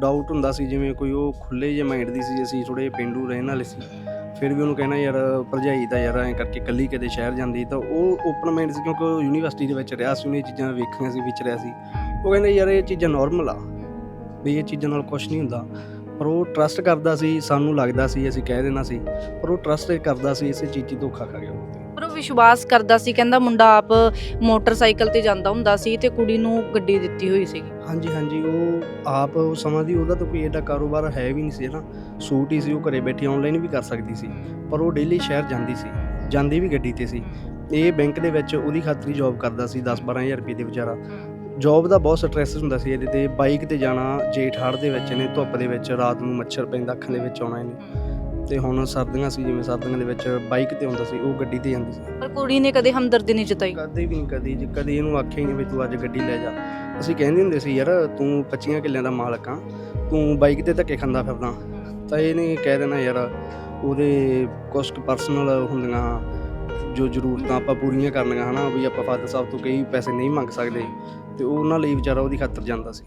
Doubt ਹੁੰਦਾ ਸੀ, ਜਿਵੇਂ ਕੋਈ ਉਹ ਖੁੱਲੇ ਜਿਹੇ ਮਾਈਂਡ ਦੀ ਸੀ, ਅਸੀਂ ਥੋੜੇ ਪਿੰਡੂ ਰਹਿਣ ਵਾਲੇ ਸੀ। ਫਿਰ ਵੀ ਉਹਨੂੰ ਕਹਿਣਾ ਯਾਰ, ਭਰਜਾਈ ਦਾ ਯਾਰ ਐਂ ਕਰਕੇ ਕੱਲੀ ਕਦੇ ਸ਼ਹਿਰ ਜਾਂਦੀ, ਤਾਂ ਉਹ ਓਪਨ ਮਾਈਂਡ ਸੀ ਕਿਉਂਕਿ ਉਹ ਯੂਨੀਵਰਸਿਟੀ ਦੇ ਵਿੱਚ ਰਿਹਾ ਸੀ, ਉਹਨੇ ਚੀਜ਼ਾਂ ਵੇਖੀਆਂ ਸੀ ਵਿਚ ਰਿਹਾ ਸੀ। ਉਹ ਕਹਿੰਦਾ ਯਾਰ ਇਹ ਚੀਜ਼ਾਂ ਨਾਰਮਲ ਆ, ਵੀ ਇਹ ਚੀਜ਼ਾਂ ਨਾਲ ਕੁਝ ਨਹੀਂ ਹੁੰਦਾ। ਪਰ ਉਹ ਟਰਸਟ ਕਰਦਾ ਸੀ, ਸਾਨੂੰ ਲੱਗਦਾ ਸੀ, ਅਸੀਂ ਕਹਿ ਦੇਣਾ ਸੀ, ਪਰ ਉਹ ਟਰਸਟ ਕਰਦਾ ਸੀ, ਇਸੇ ਚੀਜ਼ 'ਚ ਧੋਖਾ ਖਾ ਗਿਆ। ਉਹ ਪਰ ਉਹ ਵਿਸ਼ਵਾਸ ਕਰਦਾ ਸੀ, ਕਹਿੰਦਾ ਮੁੰਡਾ ਆਪ ਮੋਟਰਸਾਈਕਲ ਤੇ ਜਾਂਦਾ ਹੁੰਦਾ ਸੀ ਤੇ ਕੁੜੀ ਨੂੰ ਗੱਡੀ ਦਿੱਤੀ ਹੋਈ ਸੀਗੀ। ਹਾਂਜੀ ਹਾਂਜੀ, ਉਹ ਆਪ ਉਹ ਸਮਝਦੀ ਉਹਦਾ ਤਾਂ ਕੋਈ ਐਡਾ ਕਾਰੋਬਾਰ ਹੈ ਵੀ ਨਹੀਂ ਸੀ ਨਾ। ਸੂਟ ਹੀ ਸੀ, ਉਹ ਘਰੇ ਬੈਠੀ ਆਨਲਾਈਨ ਵੀ ਕਰ ਸਕਦੀ ਸੀ। ਪਰ ਉਹ ਡੇਲੀ ਸ਼ਹਿਰ ਜਾਂਦੀ ਸੀ, ਜਾਂਦੀ ਵੀ ਗੱਡੀ ਤੇ ਸੀ। ਇਹ ਬੈਂਕ ਦੇ ਵਿੱਚ ਉਹਦੀ ਖਾਤਰੀ ਜੌਬ ਕਰਦਾ ਸੀ 10-12000 ਰੁਪਏ ਦੇ ਵਿਚਾਰਾ। ਜੌਬ ਦਾ ਬਹੁਤ ਸਟ੍ਰੈਸ ਹੁੰਦਾ ਸੀ ਇਹਦੇ ਤੇ। ਬਾਈਕ ਤੇ ਜਾਣਾ, ਜੇਠ ਹੜ੍ਹ ਦੇ ਵਿੱਚ ਇਹਨੇ ਧੁੱਪ ਦੇ ਵਿੱਚ, ਰਾਤ ਨੂੰ ਮੱਛਰ ਪੈਂਦਾ, ਅੱਖਾਂ ਦੇ ਵਿੱਚ ਆਉਣਾ ਇਹਨੇ। ਤੇ ਹੁਣ ਸਰਦੀਆਂ ਸੀ ਜਿਵੇਂ ਸਰਦੀਆਂ ਦੇ ਵਿੱਚ ਬਾਈਕ ਤੇ ਹੁੰਦਾ ਸੀ ਉਹ ਗੱਡੀ ਤੇ ਜਾਂਦੀ ਸੀ। ਪਰ ਕੁੜੀ ਨੇ ਕਦੇ ਹਮਦਰਦੀ ਨਹੀਂ ਜਤਾਈ। ਕਦੇ ਵੀ ਨਹੀਂ ਕਦੀ ਜੇ ਕਦੀ ਇਹਨੂੰ ਆਖਿਆ ਹੀ ਨਹੀਂ ਵੀ ਤੂੰ ਅੱਜ ਗੱਡੀ ਲੈ ਜਾ। ਅਸੀਂ ਕਹਿੰਦੇ ਹੁੰਦੇ ਸੀ ਯਾਰ ਤੂੰ 25 ਕਿੱਲਿਆਂ ਦਾ ਮਾਲਕ ਆ ਤੂੰ ਬਾਈਕ ਤੇ ਧੱਕੇ ਖਾਂਦਾ ਫਿਰਦਾ। ਤਾਂ ਇਹਨੇ ਕਹਿ ਦੇਣਾ ਯਾਰ ਉਹਦੇ ਕੁਝ ਪਰਸਨਲ ਹੁੰਦੀਆਂ ਜੋ ਜ਼ਰੂਰਤਾਂ ਆਪਾਂ ਪੂਰੀਆਂ ਕਰਨੀਆਂ ਹਨਾ ਵੀ ਆਪਾਂ ਫਾਦਰ ਸਾਹਿਬ ਤੋਂ ਕਈ ਪੈਸੇ ਨਹੀਂ ਮੰਗ ਸਕਦੇ ਤੇ ਉਹਨਾਂ ਲਈ ਵਿਚਾਰਾ ਉਹਦੀ ਖਾਤਰ ਜਾਂਦਾ ਸੀ।